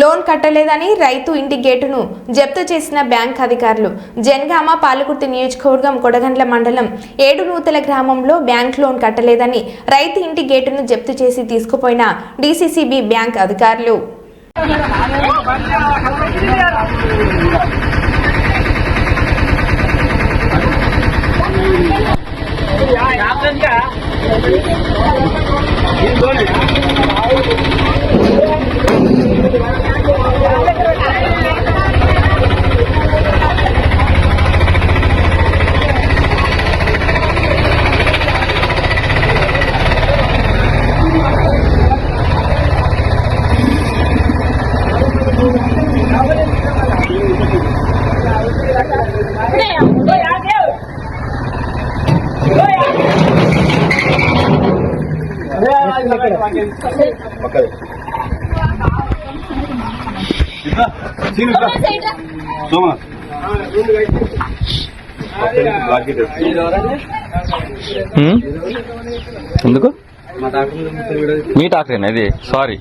Loan కట్టలేదని రైతు ఇంటి గేటును జప్తు చేసిన బ్యాంక్ అధికారులు. జనగామ పాలకుర్తి నియోజకవర్గం కొడగండ్ల మండలం ఏడు నూతల గ్రామంలో బ్యాంక్ లోన్ కట్టలేదని రైతు ఇంటి గేటును జప్తు చేసి తీసుకుపోయిన డీసీసీబీ బ్యాంక్ అధికారులు. సోమనాథ్? ఎందుకు? మీ డాక్టరేనా ఇది? సారీ